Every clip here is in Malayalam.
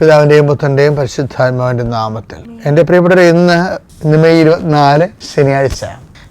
പിതാവിന്റെയും പുത്രന്റെയും പരിശുദ്ധാത്മാവിന്റെ നാമത്തിൽ. എന്റെ പ്രിയപ്പെട്ടവർ ഇന്ന് ഇന്ന് മെയ് ഇരുപത്തിനാല് ശനിയാഴ്ച.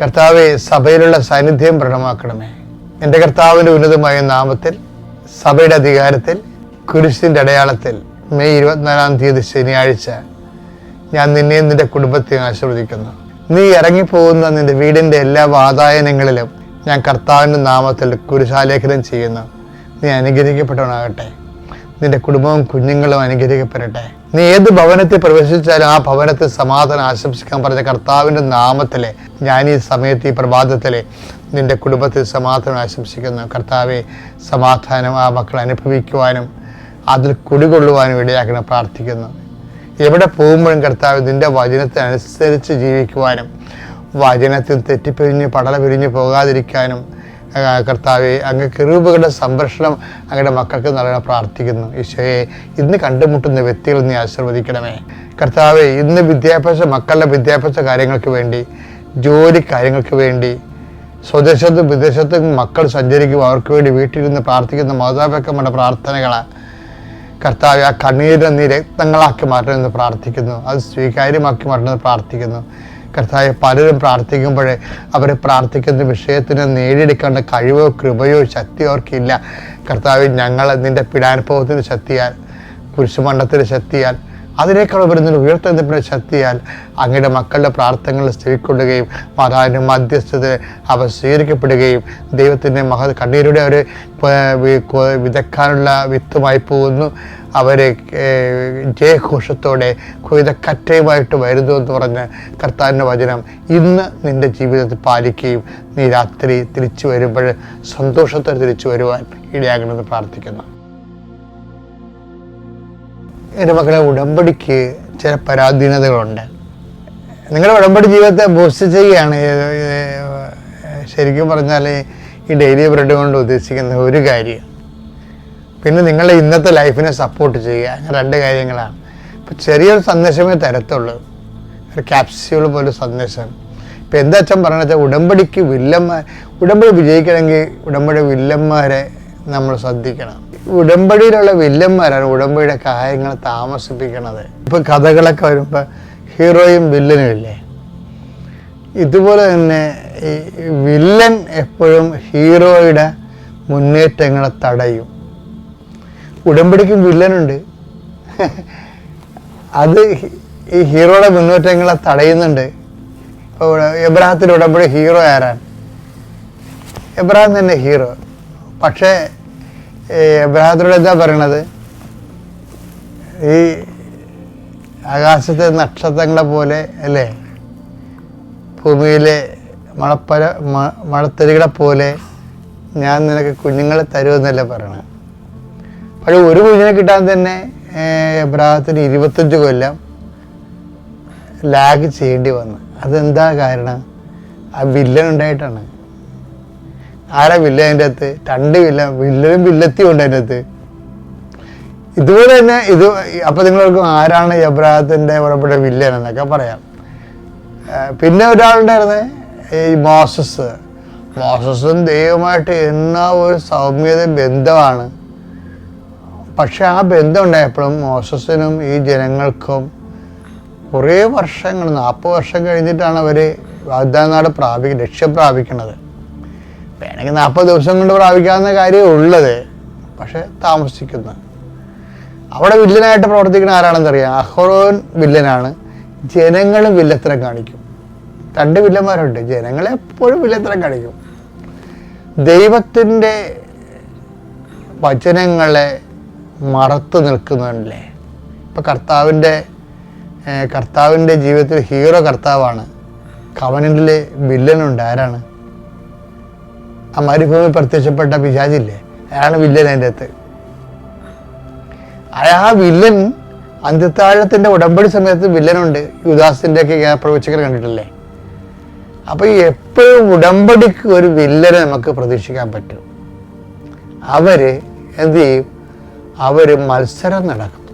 കർത്താവെ സഭയിലുള്ള സാന്നിധ്യം പ്രകടമാക്കണമേ. എന്റെ കർത്താവിന്റെ ഉന്നതമായ നാമത്തിൽ സഭയുടെ അധികാരത്തിൽ കുരിശിന്റെ അടയാളത്തിൽ മെയ് ഇരുപത്തിനാലാം തീയതി ശനിയാഴ്ച ഞാൻ നിന്നെയും നിന്റെ കുടുംബത്തെയും ആശീർവദിക്കുന്നു. നീ ഇറങ്ങിപ്പോകുന്ന നിന്റെ വീടിന്റെ എല്ലാ വാതായനങ്ങളിലും ഞാൻ കർത്താവിന്റെ നാമത്തിൽ കുരിശാലേഖനം ചെയ്യുന്നു. നീ അനുഗ്രഹിക്കപ്പെട്ടവനാകട്ടെ. നിന്റെ കുടുംബവും കുഞ്ഞുങ്ങളും അനുഗ്രഹിക്കപ്പെടട്ടെ. നീ ഏത് ഭവനത്തിൽ പ്രവേശിച്ചാലും ആ ഭവനത്തിൽ സമാധാനം ആശംസിക്കാൻ പറഞ്ഞ കർത്താവിന്റെ നാമത്തിലെ ഞാൻ ഈ സമയത്ത് ഈ പ്രഭാതത്തിലെ നിന്റെ കുടുംബത്തിൽ സമാധാനം ആശംസിക്കുന്നു. കർത്താവെ സമാധാനം ആ മക്കൾ അനുഭവിക്കുവാനും അതിൽ കുടികൊള്ളുവാനും ഇടയാക്കണം പ്രാർത്ഥിക്കുന്നു. എവിടെ പോകുമ്പോഴും കർത്താവ് നിന്റെ വചനത്തിനനുസരിച്ച് ജീവിക്കുവാനും വചനത്തിൽ തെറ്റിപ്പിരിഞ്ഞ് പടല പിരിഞ്ഞ് പോകാതിരിക്കാനും കർത്താവെ അങ്ങ് കിറൂബുകളുടെ സംരക്ഷണം അങ്ങയുടെ മക്കൾക്ക് നൽകാൻ പ്രാർത്ഥിക്കുന്നു. ഈശോയെ ഇന്ന് കണ്ടുമുട്ടുന്ന വ്യക്തികൾ നീ ആശീർവദിക്കണമേ. കർത്താവെ ഇന്ന് വിദ്യാഭ്യാസ മക്കളുടെ വിദ്യാഭ്യാസ കാര്യങ്ങൾക്ക് വേണ്ടി ജോലി കാര്യങ്ങൾക്ക് വേണ്ടി സ്വദേശത്തും വിദേശത്തും മക്കൾ സഞ്ചരിക്കും അവർക്ക് വേണ്ടി വീട്ടിലിരുന്ന് പ്രാർത്ഥിക്കുന്ന മാതാപിതാക്കന്മാരുടെ പ്രാർത്ഥനകൾ കർത്താവ് ആ കണ്ണീരിനെ നീ രക്തങ്ങളാക്കി മാറ്റണമെന്ന് പ്രാർത്ഥിക്കുന്നു. അത് സ്വീകാര്യമാക്കി മാറ്റണമെന്ന് പ്രാർത്ഥിക്കുന്നു. കർത്താവ് പലരും പ്രാർത്ഥിക്കുമ്പോഴേ അവർ പ്രാർത്ഥിക്കുന്ന വിഷയത്തിന് നേടിയെടുക്കേണ്ട കഴിവോ കൃപയോ ശക്തിയോ അവർക്കില്ല. കർത്താവ് ഞങ്ങൾ നിന്റെ പിടാനുഭവത്തിന്റെ ശക്തിയാൽ കുരിശുമണ്ഡത്തിന്റെ ശക്തിയാൽ അതിനേക്കാൾ വരുന്ന ഉയർത്തെഴുന്നേൽപ്പിന്റെ ശക്തിയാൽ അങ്ങയുടെ മക്കളുടെ പ്രാർത്ഥനകൾ സ്ഥിരിക്കൊള്ളുകയും മാതാവിന്റെ മധ്യസ്ഥത അവ സ്വീകരിക്കപ്പെടുകയും ദൈവത്തിന്റെ മഹ കണ്ണീരുടെ അവർ വിതക്കാനുള്ള വിത്തുമായി പോകുന്നു. അവരെ ജയഘോഷത്തോടെ കൊയ്തക്കറ്റയുമായിട്ട് വരുന്നു എന്ന് പറഞ്ഞ് കർത്താവിന്റെ വചനം ഇന്ന് നിന്റെ ജീവിതത്തിൽ പാലിക്കുകയും നീ രാത്രി തിരിച്ചു വരുമ്പോൾ സന്തോഷത്തോടെ തിരിച്ചു വരുവാൻ ഇടയാകണമെന്ന് പ്രാർത്ഥിക്കുന്നു. എന്റെ മക്കളെ ഉടമ്പടിക്ക് ചില പരാധീനതകളുണ്ട്. നിങ്ങളുടെ ഉടമ്പടി ജീവിതത്തെ ബൂസ്റ്റ് ചെയ്യുകയാണ്. ശരിക്കും പറഞ്ഞാൽ ഈ ഡെയിലി ബ്രെഡ് കൊണ്ട് ഉദ്ദേശിക്കുന്ന ഒരു കാര്യം. പിന്നെ നിങ്ങളുടെ ഇന്നത്തെ ലൈഫിനെ സപ്പോർട്ട് ചെയ്യുക. അങ്ങനെ രണ്ട് കാര്യങ്ങളാണ്. ഇപ്പം ചെറിയൊരു സന്ദേശമേ തരത്തുള്ളൂ. ഒരു ക്യാപ്സ്യൂൾ പോലെ സന്ദേശം. ഇപ്പം എന്താ അച്ഛൻ പറയണത് ഉടമ്പടിക്ക് വില്ലന്മാർ ഉടമ്പടി വിജയിക്കണമെങ്കിൽ ഉടമ്പടി വില്ലന്മാരെ നമ്മൾ ശ്രദ്ധിക്കണം. ഉടമ്പടിയിലുള്ള വില്ലന്മാരാണ് ഉടമ്പടിയുടെ കാര്യങ്ങൾ താമസിപ്പിക്കണത്. ഇപ്പം കഥകളൊക്കെ വരുമ്പോൾ ഹീറോയും വില്ലനും ഇല്ലേ? ഇതുപോലെ തന്നെ ഈ വില്ലൻ എപ്പോഴും ഹീറോയുടെ മുന്നേറ്റങ്ങളെ തടയും. ഉടമ്പടിക്കും വില്ലനുണ്ട്. അത് ഈ ഹീറോയുടെ മുന്നേറ്റങ്ങളെ തടയുന്നുണ്ട്. ഇപ്പോൾ എബ്രാഹത്തിന്റെ ഉടമ്പടി ഹീറോ ആരാണ്? എബ്രാഹിം തന്നെ ഹീറോ. പക്ഷേ എബ്രാഹത്തിനോട് എന്താ പറയണത്? ഈ ആകാശത്തെ നക്ഷത്രങ്ങളെ പോലെ അല്ലേ? ഭൂമിയിലെ മണപ്പര മ- മണത്തരികളെ പോലെ ഞാൻ നിനക്ക് കുഞ്ഞുങ്ങളെ തരുമെന്നല്ലേ പറയണത് പക്ഷെ ഒരു കുഞ്ഞിനെ കിട്ടാൻ തന്നെ എബ്രാഹത്തിന് ഇരുപത്തഞ്ച് കൊല്ലം ലാഗ് ചെയ്യേണ്ടി വന്നു. അതെന്താ കാരണം? ആ വില്ലൻ ഉണ്ടായിട്ടാണ്. ആരാ വില്ല അതിന്റെ അകത്ത്? രണ്ട് വില്ല വില്ലനും വില്ലത്തിയും ഉണ്ട് അതിന്റെ അകത്ത്. ഇതുപോലെ തന്നെ ഇത് അപ്പം നിങ്ങൾക്ക് ആരാണ് എബ്രാഹത്തിന്റെ ഉറപ്പിട്ട വില്ലൻ എന്നൊക്കെ പറയാം. പിന്നെ ഒരാളുണ്ടായിരുന്നേ ഈ മോസസ്. മോസസും ദൈവമായിട്ട് എന്നാ ഒരു സൗമ്യത ബന്ധമാണ്. പക്ഷെ ആ ബന്ധം ഉണ്ടായപ്പോഴും മോസസിനും ഈ ജനങ്ങൾക്കും കുറേ വർഷങ്ങൾ നാൽപ്പത് വർഷം കഴിഞ്ഞിട്ടാണ് അവർ വാഗ്ദാന നാട് പ്രാപി ലക്ഷ്യം പ്രാപിക്കുന്നത്. വേണമെങ്കിൽ നാൽപ്പത് ദിവസം കൊണ്ട് പ്രാപിക്കാവുന്ന കാര്യമേ ഉള്ളത് പക്ഷെ താമസിക്കുന്നു. അവിടെ വില്ലനായിട്ട് പ്രവർത്തിക്കുന്ന ആരാണെന്ന് അറിയാം? അഹ്റോൻ വില്ലനാണ്. ജനങ്ങളും വില്ലത്തരം കാണിക്കും. രണ്ട് വില്ലന്മാരുണ്ട്. ജനങ്ങളെ എപ്പോഴും വില്ലത്തരം കാണിക്കും. ദൈവത്തിന്റെ വചനങ്ങളെ മറത്തു നിൽക്കുന്നുണ്ടല്ലേ? ഇപ്പം കർത്താവിന്റെ കർത്താവിന്റെ ജീവിതത്തിൽ ഹീറോ കർത്താവാണ്. കവനന്റിൽ വില്ലനുണ്ട്. ആരാണ്? ആ മരുഭൂമി പ്രത്യക്ഷപ്പെട്ട പിശാചില്ലേ? അയാളാണ് വില്ലൻ അതിന്റെ അകത്ത്. ആ വില്ലൻ അന്ത്യത്താഴത്തിന്റെ ഉടമ്പടി സമയത്ത് വില്ലനുണ്ട്. യുദാസിന്റെ ഒക്കെ പ്രവചകർ കണ്ടിട്ടില്ലേ? അപ്പോൾ എപ്പോഴും ഉടമ്പടിക്ക് ഒരു വില്ലനെ നമുക്ക് പ്രതീക്ഷിക്കാൻ പറ്റും. അവർ എന്ത് ചെയ്യും? അവർ മത്സരം നടക്കും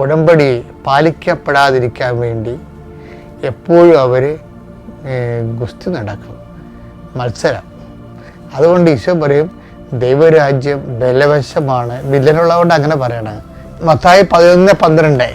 ഉടമ്പടി പാലിക്കപ്പെടാതിരിക്കാൻ വേണ്ടി എപ്പോഴും അവർ ഗുസ്തി നടക്കും മത്സരം. അതുകൊണ്ട് ഈശോ പറയും ദൈവരാജ്യം ബലവശമാണ് വില്ലനുള്ളതുകൊണ്ട് അങ്ങനെ പറയണത്. മത്തായി പതിനൊന്ന് പന്ത്രണ്ട്.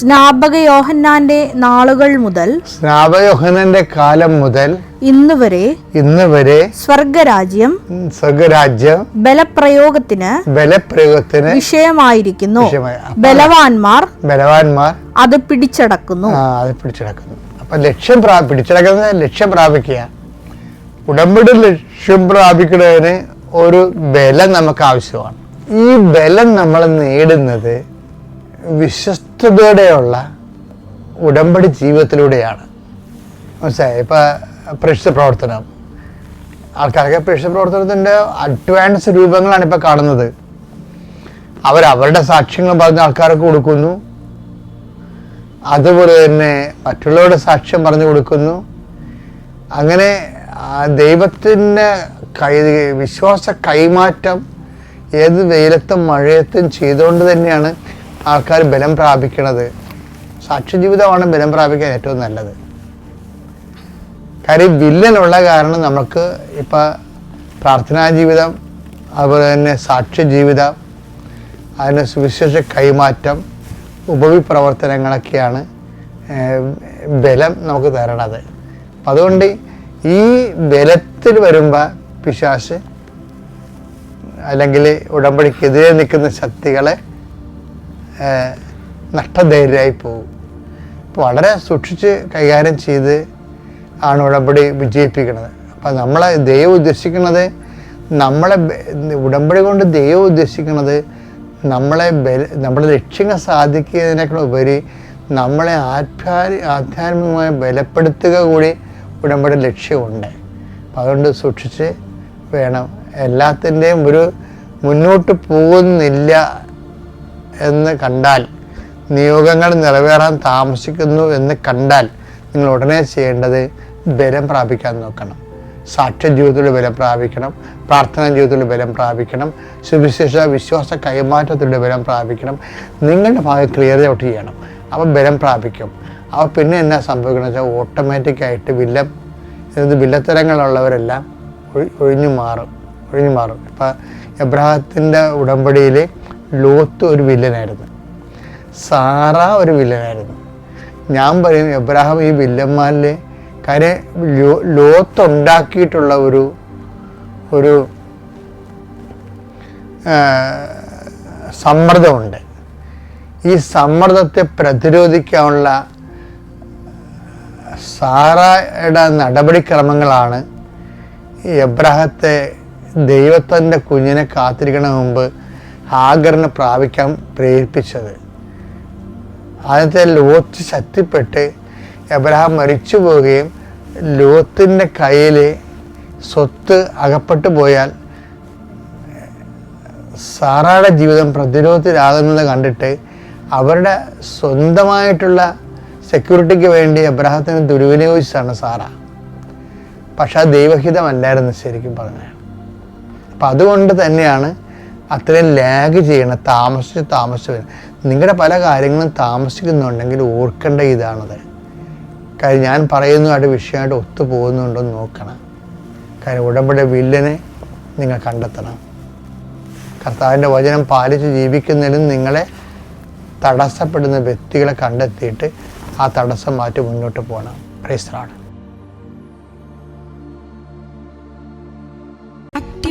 സ്നാപക യോഹന്നാന്റെ നാളുകൾ മുതൽ സ്നാപയോഹനന്റെ കാലം മുതൽ ഇന്ന് വരെ ഇന്ന് വരെ സ്വർഗരാജ്യം സ്വർഗരാജ്യം ബലപ്രയോഗത്തിന് ബലപ്രയോഗത്തിന് വിഷയമായിരിക്കുന്നു. വിഷയമായി. ബലവാന്മാർ ബലവാന്മാർ അത് പിടിച്ചടക്കുന്നു. അത് പിടിച്ചടക്കുന്നു. അപ്പൊ ലക്ഷ്യം പിടിച്ചടക്കുന്നത് ലക്ഷ്യം പ്രാപിക്കുക ഉടമ്പടി ലക്ഷ്യം പ്രാപിക്കുന്നതിന് ഒരു ബലം നമുക്ക് ആവശ്യമാണ്. ഈ ബലം നമ്മൾ നേടുന്നത് വിശ്വസ്തയോടെയുള്ള ഉടമ്പടി ജീവിതത്തിലൂടെയാണ്. മനസ്സിലായി? ഇപ്പം പ്രേക്ഷിത പ്രവർത്തനം. ആൾക്കാർക്ക് പ്രേക്ഷിത പ്രവർത്തനത്തിന്റെ അഡ്വാൻസ് രൂപങ്ങളാണ് ഇപ്പം കാണുന്നത്. അവർ അവരുടെ സാക്ഷ്യങ്ങൾ പറഞ്ഞ ആൾക്കാർക്ക് കൊടുക്കുന്നു. അതുപോലെ തന്നെ മറ്റുള്ളവരുടെ സാക്ഷ്യം പറഞ്ഞു കൊടുക്കുന്നു. അങ്ങനെ ദൈവത്തിന്റെ കൈ വിശ്വാസ കൈമാറ്റം ഏത് വെയിലത്തും മഴയത്തും ചെയ്തുകൊണ്ട് തന്നെയാണ് ആൾക്കാർ ബലം പ്രാപിക്കണത്. സാക്ഷ്യജീവിതമാണ് ബലം പ്രാപിക്കാൻ ഏറ്റവും നല്ലത്. കാര്യം വില്ലനുള്ള കാരണം നമുക്ക് ഇപ്പം പ്രാർത്ഥനാ ജീവിതം അതുപോലെ തന്നെ സാക്ഷ്യ ജീവിതം അതിന് സുവിശേഷ കൈമാറ്റം ഉപവിപ്രവർത്തനങ്ങളൊക്കെയാണ് ബലം നമുക്ക് തരണത്. അപ്പം അതുകൊണ്ട് ഈ ബലത്തിൽ വരുമ്പോൾ പിശാശ് അല്ലെങ്കിൽ ഉടമ്പടിക്കെതിരെ നിൽക്കുന്ന ശക്തികളെ നഷ്ടധൈര്യമായി പോകും. വളരെ സൂക്ഷിച്ച് കൈകാര്യം ചെയ്ത് ആണ് ഉടമ്പടി വിജയിപ്പിക്കുന്നത്. അപ്പം നമ്മളെ ദൈവം ഉദ്ദേശിക്കുന്നത് നമ്മളെ ഉടമ്പടി കൊണ്ട് ദൈവം ഉദ്ദേശിക്കുന്നത് നമ്മളെ ബല നമ്മുടെ ലക്ഷ്യങ്ങൾ സാധിക്കുന്നതിനേക്കാൾ ഉപരി നമ്മളെ ആത്മാ ആധ്യാത്മികമായി ബലപ്പെടുത്തുക കൂടി ഉടമ്പടി ലക്ഷ്യമുണ്ട്. അപ്പം അതുകൊണ്ട് സൂക്ഷിച്ച് വേണം. എല്ലാത്തിന്റെയും ഒരു മുന്നോട്ട് പോകുന്നില്ല എന്ന് കണ്ടാൽ നിയോഗങ്ങൾ നിറവേറാൻ താമസിക്കുന്നു എന്ന് കണ്ടാൽ നിങ്ങൾ ഉടനെ ചെയ്യേണ്ടത് ബലം പ്രാപിക്കാൻ നോക്കണം. സാക്ഷ്യ ജീവിതത്തിൽ ബലം പ്രാപിക്കണം. പ്രാർത്ഥനാ ജീവിതത്തിൽ ബലം പ്രാപിക്കണം. സുവിശേഷ വിശ്വാസ കൈമാറ്റത്തിലൂടെ ബലം പ്രാപിക്കണം. നിങ്ങളുടെ ഭാഗം ക്ലിയർ ഔട്ട് ചെയ്യണം. അപ്പോൾ ബലം പ്രാപിക്കും. അപ്പോൾ പിന്നെ എന്നാ സംഭവിക്കണമെന്ന് വെച്ചാൽ ഓട്ടോമാറ്റിക്കായിട്ട് വില്ല ഇത് വില്ലത്തരങ്ങളുള്ളവരെല്ലാം ഒഴി- ഒഴിഞ്ഞു മാറും ഒഴിഞ്ഞു മാറും ഇപ്പം എബ്രാഹത്തിന്റെ ഉടമ്പടിയിൽ ലോത്ത് ഒരു വില്ലനായിരുന്നു. സാറ ഒരു വില്ലനായിരുന്നു. ഞാൻ പറയും എബ്രാഹിം ഈ വില്ലന്മാരിലെ കാര്യം ലോത്ത് ഉണ്ടാക്കിയിട്ടുള്ള ഒരു ഒരു സമ്മർദ്ദമുണ്ട്. ഈ സമ്മർദ്ദത്തെ പ്രതിരോധിക്കാനുള്ള സാറയുടെ നടപടിക്രമങ്ങളാണ് എബ്രാഹത്തെ ദൈവത്തിന്റെ കുഞ്ഞിനെ കാത്തിരിക്കണ മുമ്പ് ഹാഗറിനെ പ്രാപിക്കാൻ പ്രേരിപ്പിച്ചത്. ആദ്യത്തെ ലോത്ത് ശക്തിപ്പെട്ട് എബ്രഹാം മരിച്ചു പോവുകയും ലോത്തിന്റെ കയ്യിൽ സ്വത്ത് അകപ്പെട്ടു പോയാൽ സാറയുടെ ജീവിതം പ്രതിരോധത്തിലാകുന്നത് കണ്ടിട്ട് അവരുടെ സ്വന്തമായിട്ടുള്ള സെക്യൂരിറ്റിക്ക് വേണ്ടി എബ്രഹത്തിന് ദുർവിനിയോഗിച്ചതാണ് സാറ. പക്ഷെ ആ ദൈവഹിതമല്ലായിരുന്നു ശരിക്കും പറഞ്ഞാൽ. അപ്പം അതുകൊണ്ട് തന്നെയാണ് അത്രയും ലാഗ് ചെയ്യണം താമസിച്ച് താമസിച്ച് വരും. നിങ്ങളുടെ പല കാര്യങ്ങളും താമസിക്കുന്നുണ്ടെങ്കിൽ ഓർക്കേണ്ട ഇതാണത്. കാര്യം ഞാൻ പറയുന്നതായിട്ട് വിഷയമായിട്ട് ഒത്തു പോകുന്നുണ്ടോ എന്ന് നോക്കണം. കാര്യം ഉടമ്പടി വില്ലനെ നിങ്ങൾ കണ്ടെത്തണം. കർത്താവിന്റെ വചനം പാലിച്ച് ജീവിക്കുന്നതിലും നിങ്ങളെ തടസ്സപ്പെടുന്ന വ്യക്തികളെ കണ്ടെത്തിയിട്ട് ആ തടസ്സം മാറ്റി മുന്നോട്ട് പോകണം. ക്രൈസ്തലാണ്